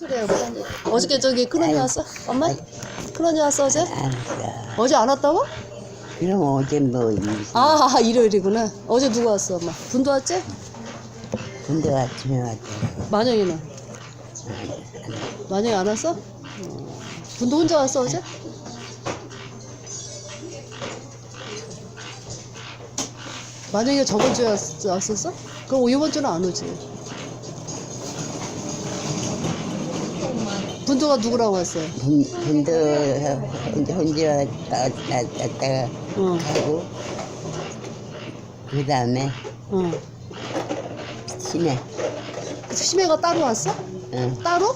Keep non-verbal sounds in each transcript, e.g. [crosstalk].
그래요. 어저께 저기 큰언니 왔어? 엄마? 큰언니 왔어 어제? 알았어. 어제 안 왔다고? 그럼 어제 뭐아 일요일이구나. 어제 누가 왔어 엄마? 분도 왔지? 군대 아침에 왔대. 만영이는? 만영이 안 왔어? 어. 분도 혼자 왔어 어제? 만영이가 저번 주에 왔, 왔었어? 그럼 이번 주는 안 오지. 분도가 누구랑 왔어요? 군, 군대 혼자 혼자 왔다 갔다가 응, 가고 그 다음에 응. 심해. 심해가 따로 왔어? 응. 따로?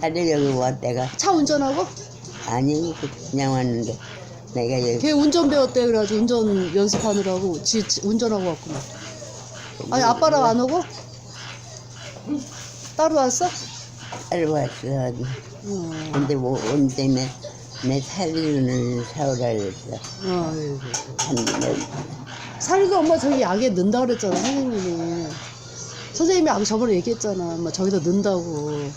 딸이 여기 왔다가 차 운전하고? 아니 그냥 왔는데 내가 여기 걔 운전 배웠대 그래가지고 운전 연습하느라고 지, 지- 운전하고 왔구나 아니 아빠랑 안 오고? 따로 왔어? 딸 왔어. 어, 근데 뭐온 때문에 내 살균을 사오라 그랬어. 어, 아이고. 한 살이가 엄마 저기 약에 넣는다 그랬잖아 선생님이 선생님이 아까 저번에 얘기했잖아 엄마 저기다 넣는다고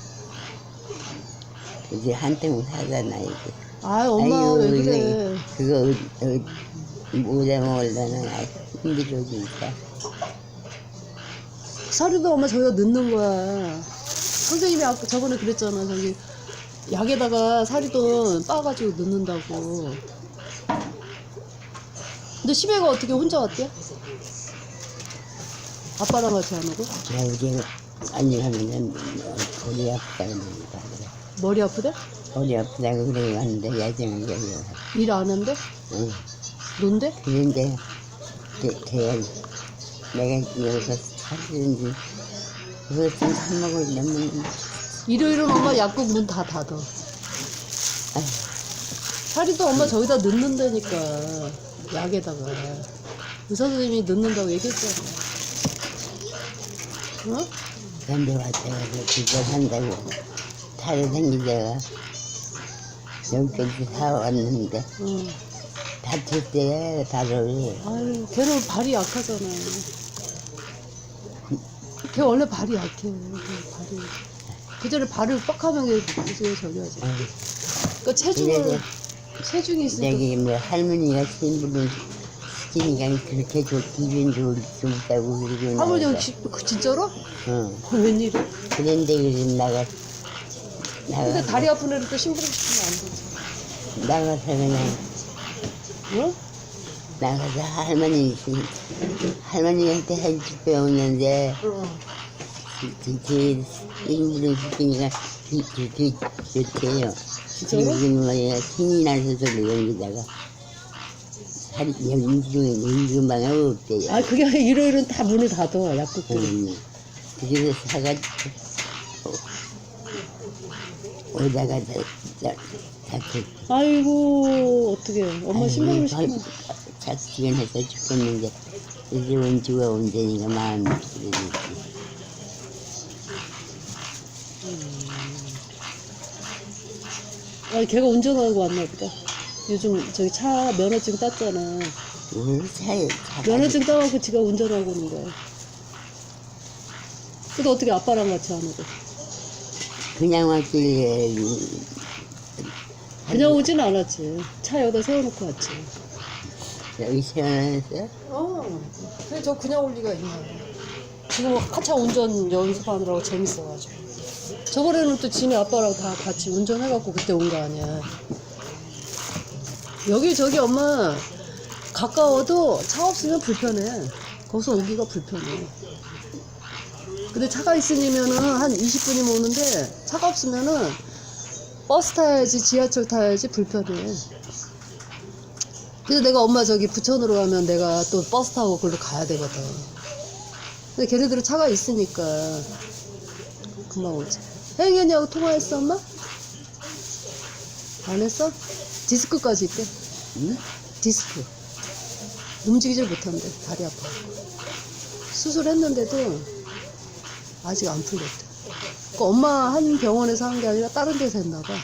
이제 한통 사잖아 이제. 아 엄마 왜 그래 그거 어, 어, 모자 먹으려면 아이, 힘들어 진짜. 살이도 엄마 저기다 넣는 거야 선생님이 아까 저번에 그랬잖아 저기 약에다가 살이도 빠가지고 넣는다고 근데 심해가 어떻게 혼자 왔대? 아빠랑 같이 안 오고? 나 이제 아니 하면은 허리 아프다고 그러니까 머리 아프대? 허리 아프다고 그래 갔는데 야정을 여기 일안 한대? 응. 논대? 그런데 걔, 걔 내가 여기서 사주는지 그거 좀 사먹으려면 일요일은 엄마 약국 문 다 닫아. 살이도 엄마 저기다 넣는다니까 약에다가. 의사 선생님이 넣는다고 얘기했잖아. 어? 담배 왔다가 그거 산다고. 탈을 생기다가 여기까지 사왔는데 응. 다칠 때 발을 아유, 걔는 발이 약하잖아. 걔 원래 발이 약해. 걔 발이. 그 전에 발을 그게 저기 하지. 아유, 그러니까 체중을, 그래서 체중이 있으니까. 여기 뭐 할머니가 신부를 시키니까 그렇게 좋 기분 좋을 수 있다고 그러고 할머니 나가서. 그 진짜로? 응. 어, 웬일이야? 그런데 그래 나가 근데 나가 다리 아픈 애를 또 심부름 시키면 안 되지. 나가서 그냥 응? 나가서 할머니 할머니한테 한집 배웠는데 응. 그그 신부를 시키니까 그그 좋대요. 그리고 뭐야 신이 나서서 여기다가 살 여기 중에 임금방에 없대요. 아, 그게 일요일은 다 문을 닫아, 약국들이. 음, 그래서 사가지고 오다가 자꾸 아이고, 어떡해. 엄마 심부름 시키면. 작지근해서 죽겠는데 이제 원주가 온다니까 마음이 그러지. 아, 걔가 운전하고 왔나 보다. 요즘 저기 차 면허증 땄잖아. 뭘 사요? 차가 면허증 따갖고 지가 운전하고 오는 거야. 근데 어떻게 아빠랑 같이 안 오고? 그냥 왔길래 그냥 오진 않았지. 차 여기다 세워놓고 왔지. 여기 세워놨어? 어. 근데 저 그냥 올 리가 있나. 지금 한참 운전 연습하느라고 재밌어가지고. 저번에는 또 지네 아빠랑 다 같이 운전해갖고 그때 온 거 아니야. 여기 저기 엄마 가까워도 차 없으면 불편해. 거기서 오기가 불편해. 근데 차가 있으면은 한 20분이면 오는데 차가 없으면은 버스 타야지 지하철 타야지 불편해. 그래서 내가 엄마 저기 부천으로 가면 내가 또 버스 타고 그걸로 가야 되거든. 근데 걔네들은 차가 있으니까 금방 오지. 혜영이 언니하고 통화했어 엄마? 안 했어? 디스크까지 있대. 응? 디스크. 움직이질 못한대. 다리 아파. 수술했는데도 아직 안 풀렸대. 그 엄마 한 병원에서 한 게 아니라 다른 데서 했나 봐.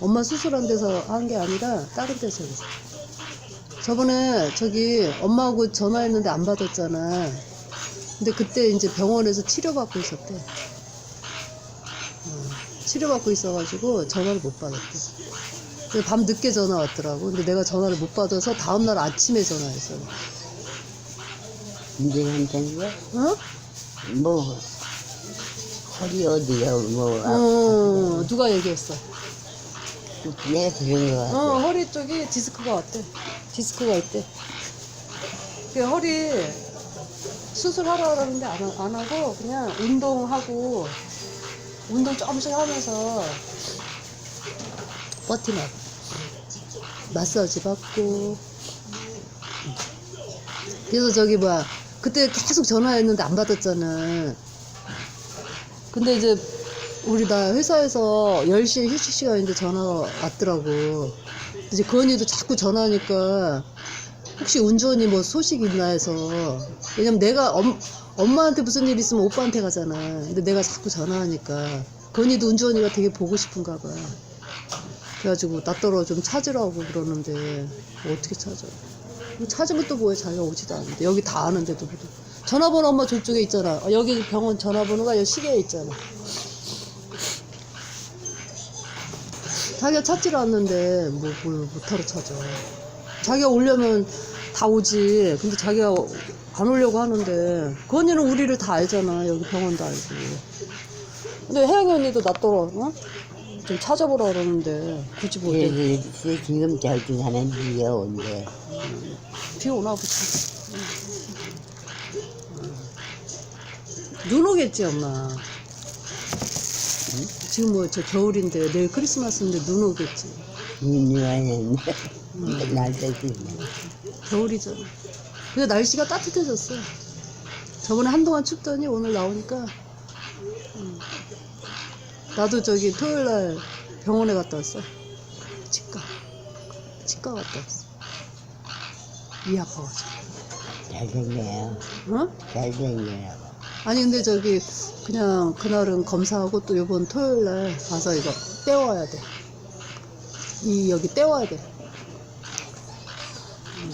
엄마 수술한 데서 한 게 아니라 다른 데서 했어. 저번에 저기 엄마하고 전화했는데 안 받았잖아. 근데 그때 이제 병원에서 치료받고 있었대. 어. 치료받고 있어가지고 전화를 못 받았대. 근데 밤 늦게 전화 왔더라고. 근데 내가 전화를 못 받아서 다음날 아침에 전화했어. 이제 괜찮죠? 어? 뭐 허리 어디요? 뭐 아, 어, 누가 얘기했어? 내가 들은 거 같아. 어, 허리 쪽이 디스크가 왔대. 디스크가 있대. 그 허리 수술하라 그러는데 안, 하- 안 하고 그냥 운동하고 운동 조금씩 하면서 버티나 마사지 받고. 그래서 저기 뭐야 그때 계속 전화했는데 안 받았잖아. 근데 이제 우리 나 회사에서 10시에 휴식 시간인데 전화가 왔더라고 이제 그 언니도 자꾸 전화하니까 혹시 언니 뭐 소식 있나 해서. 왜냐면 내가 엄, 엄마한테 무슨 일 있으면 오빠한테 가잖아. 근데 내가 자꾸 전화하니까 그 언니도 운주 언니가 되게 보고 싶은가 봐. 그래가지고 나더러 좀 찾으라고 그러는데 어떻게 찾아. 뭐 찾으면 또 뭐해. 자기가 오지도 않는데. 여기 다 아는데도 뭐 전화번호 엄마 저쪽에 있잖아. 어, 여기 병원 전화번호가 여기 시계에 있잖아 자기가 찾지를 않는데 뭐 뭘 못하러 찾아. 자기가 오려면 다 오지. 근데 자기가 안 오려고 하는데. 그 언니는 우리를 다 알잖아. 여기 병원도 알고. 근데 혜영이 언니도 낫더러 어? 좀 찾아보라 그러는데 굳이 뭐 어때? 그래서 그래서 지금 저기 하는 비어온데 비 오나 보지. 눈 오겠지 엄마 지금 뭐 저 겨울인데 내일 크리스마스인데 눈 오겠지 유명한 [laughs] 날짜지. 겨울이잖아. 근데 날씨가 따뜻해졌어. 저번에 한동안 춥더니 오늘 나오니까 음. 나도 저기 토요일 날 병원에 갔다 왔어. 치과. 치과 갔다 왔어. 이 아파가지고. 잘생겨요. 어? 잘생겨요. 아니 근데 저기 그냥 그날은 검사하고 또 이번 토요일 날 가서 이거 떼워야 돼. 이 여기 떼워야 돼.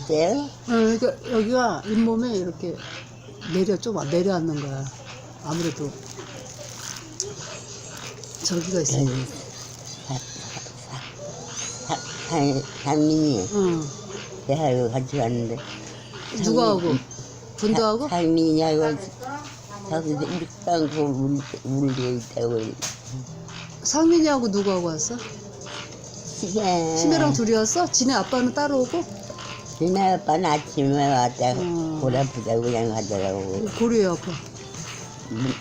그래요? 어, 그러니까 여기가 잇몸에 이렇게 내려 좀 내려앉는 거야. 아무래도 저기가 있어. 상민이 응. 대하고 같이 갔는데 누가 하고? 분도하고? 상민이하고 저기서 일당고 울려 있다고 상민이하고 누구하고 왔어? 시계 심혜랑 둘이 왔어? 지네 아빠는 따로 오고? 지네 아빠는 아침에 왔다 음. 골 아프다고 그냥 가더라고 고리에 아파.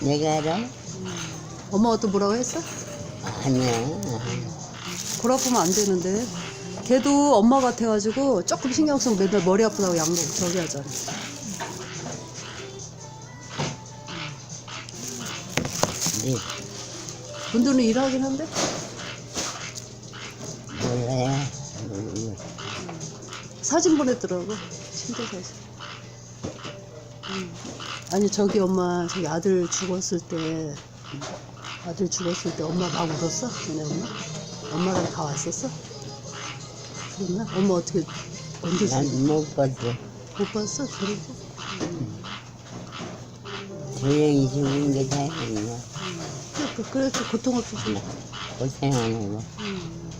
내가 알아? 엄마가 또 뭐라고 했어? 아니야 골 아프면 안 되는데. 걔도 엄마 같아가지고 조금 신경 쓰면 맨날 머리 아프다고 약 먹고 저기 하잖아. 네, 분도는 일하긴 한데? 몰라요 음, 사진 보냈더라고. 친구 사진. 음. 아니 저기 엄마 저기 아들 죽었을 때 아들 죽었을 때 엄마 막 울었어? 너네 엄마? 엄마랑 다 왔었어? 그랬나? 엄마 어떻게 언제 죽었어? 난못 봤어 못 봤어? 그러고? 조용히 죽은 게 다행이야 그러니까 그래서 고통 없이 죽 고생하는 거 음.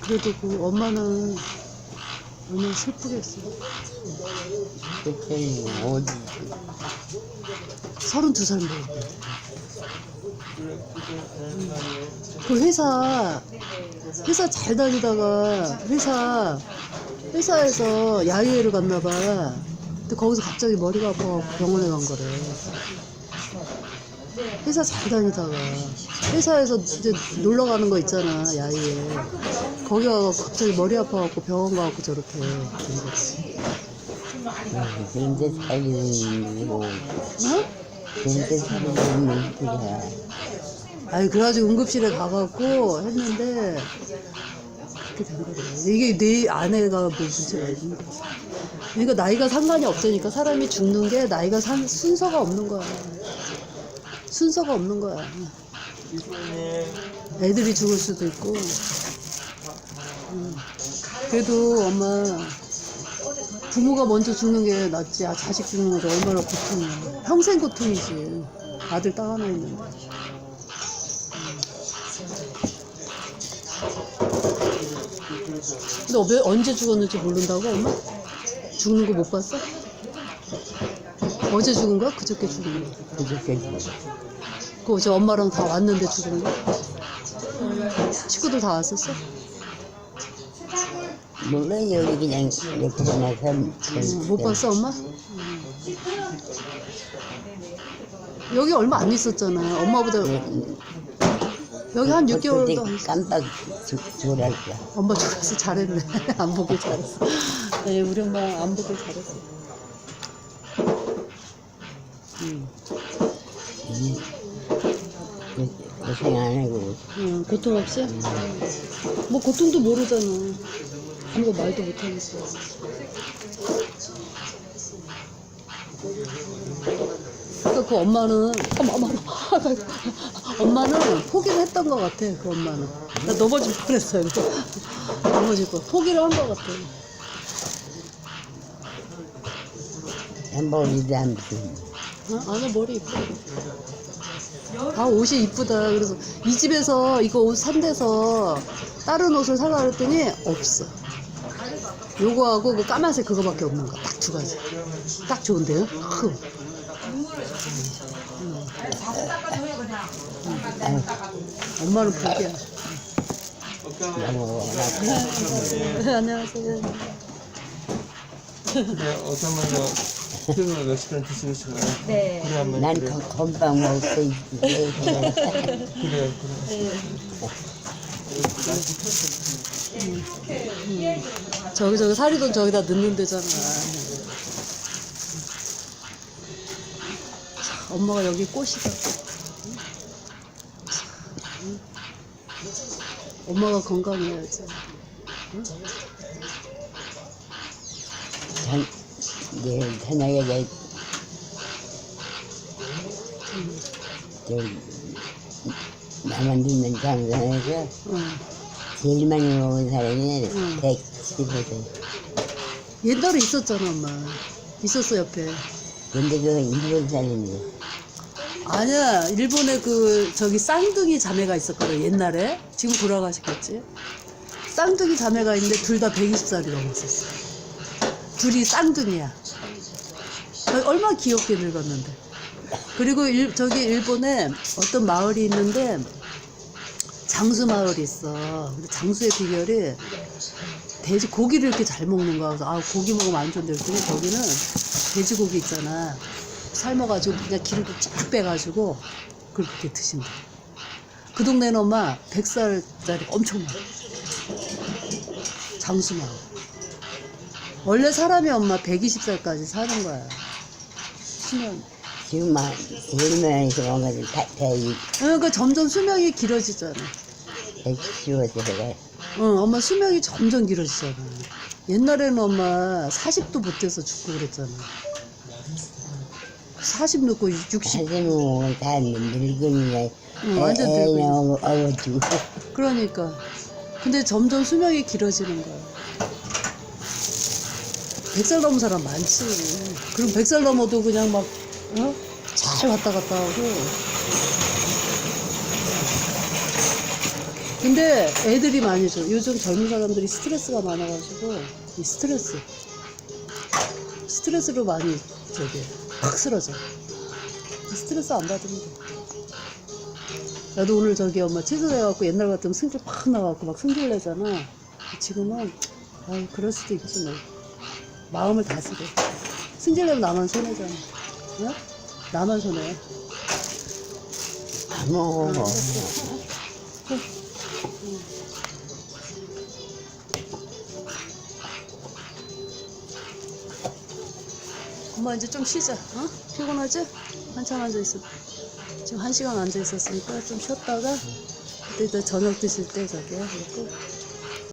그래도 그 엄마는 얼마나 슬프겠어. 그때는 어디 서른두 살 먹었는데. 그 회사, 회사 잘 다니다가 회사, 회사에서 야유회를 갔나 봐. 근데 거기서 갑자기 머리가 아파갖고 병원에 간 거래. 회사 잘 다니다가 회사에서 이제 놀러 가는 거 있잖아 야유회 거기 가서 갑자기 머리 아파갖고 병원 가갖고 저렇게 된 거지 근데 살리는 거 어? 근데 살리는 거야 아니 그래가지고 응급실에 가갖고 했는데 그렇게 된 거래. 이게 내 아내가 뭐 문제가 있는 거지. 그러니까 나이가 상관이 없으니까 사람이 죽는 게 나이가 산, 순서가 없는 거야. 순서가 없는 거야. 애들이 죽을 수도 있고. 응. 그래도 엄마 부모가 먼저 죽는 게 낫지. 아, 자식 죽는 거 얼마나 고통이야. 평생 고통이지. 아들 딸 하나 있는데. 근데 왜 언제 죽었는지 모른다고 엄마? 죽는 거 못 봤어? 어제 죽은 거야? 그저께 죽은 거야? 그저께 그 어제 엄마랑 다 왔는데 죽은 거야? 식구들 다 왔었어? 몰라 여기 그냥 이렇게 나서 응, 못 봤어 엄마? 응. 여기 얼마 안 있었잖아 엄마보다 여기 한 6개월 더 깜빡 졸았어 엄마 좋아서 잘했네 [laughs] 안 보길 잘했어 네 우리 엄마 안 보길 잘했어 응. 고생 안 하고 응, 고통 없이? 뭐 고통도 모르잖아 아무거 말도 못 하겠어 그러니까 그 엄마는 어머 어머 엄마는 포기를 했던 것 같아 그 엄마는 나 넘어질 뻔했어요 넘어질 뻔 포기를 한 것 같아 머리도 안 피. 어? 아나 머리 이쁘다 아 옷이 이쁘다 그래서 이 집에서 이거 옷 산대서 다른 옷을 사라 그랬더니 없어 요거하고 그 까만색 그거밖에 없는 거 딱 두 가지 딱 좋은데요? 크. 음. 엄마는 너무 네, [laughs] 안녕하세요 네, 분 몇 시간? 네. 그래 한번 난 그래. 건- 건빵 먹고 있지. 그래요, 그래. 저기 저기 사리돈 저기다 넣는 데잖아 참, 엄마가 여기 꽃이다 참. 엄마가 건강해야지 전, 내일 저녁에 내, 저, 나만 듣는 장사에서 응. 제일 많이 먹은 사람이 응. 115세. 옛날에 있었잖아 엄마. 있었어 옆에. 근데 그 일본 사람인데, 아니야 일본에 그 저기 쌍둥이 자매가 있었거든 옛날에. 지금 돌아가셨겠지? 쌍둥이 자매가 있는데 둘 다 120살이 넘었었어. 둘이 쌍둥이야 얼마나 귀엽게 늙었는데 그리고 일, 저기 일본에 어떤 마을이 있는데 장수 마을이 있어 근데 장수의 비결이 돼지 고기를 이렇게 잘 먹는 거야 그래서 아 고기 먹으면 안 좋은데 그랬더니 거기는 돼지고기 있잖아 삶아가지고 그냥 기름도 쫙 빼가지고 그렇게 드신다. 그 동네는 엄마 100살짜리 엄청 많아. 장수 마을. 원래 사람이 엄마 120살까지 사는 거야. 수면. 지금 막 제일 많이 먹은 것은 다, 다, 이 그러니까 점점 수명이 길어지잖아. 115세가. 응, 엄마 수명이 점점 길어지잖아. 옛날에는 엄마 40도 못 돼서 죽고 그랬잖아. 40 넣고 60. 사실 뭐, 다 늙은이가, 응, 완전. 나오고, 어워지고. 그러니까. 근데 점점 수명이 길어지는 거야. 100살 넘은 사람 많지. 그럼 100살 넘어도 그냥 막, 어? 잘 왔다 갔다 하고. 근데 애들이 많이 줘. 요즘 젊은 사람들이 스트레스가 많아가지고, 이 스트레스. 스트레스로 많이, 저기, 확 쓰러져. 스트레스 안 받으면 돼. 나도 오늘 저기 엄마 취소해갖고 옛날 같으면 승질 팍 나갖고 막 승질 내잖아. 지금은 아유 그럴 수도 있지 뭐. 마음을 다스려. 승질 내면 나만 손해잖아. 응? 나만 손해. 다 먹어. 엄마 이제 좀 쉬자. 어? 피곤하지? 한참 앉아 있어. 지금 한 시간 앉아 있었으니까 좀 쉬었다가 그때 또 저녁 드실 때 저기 먹고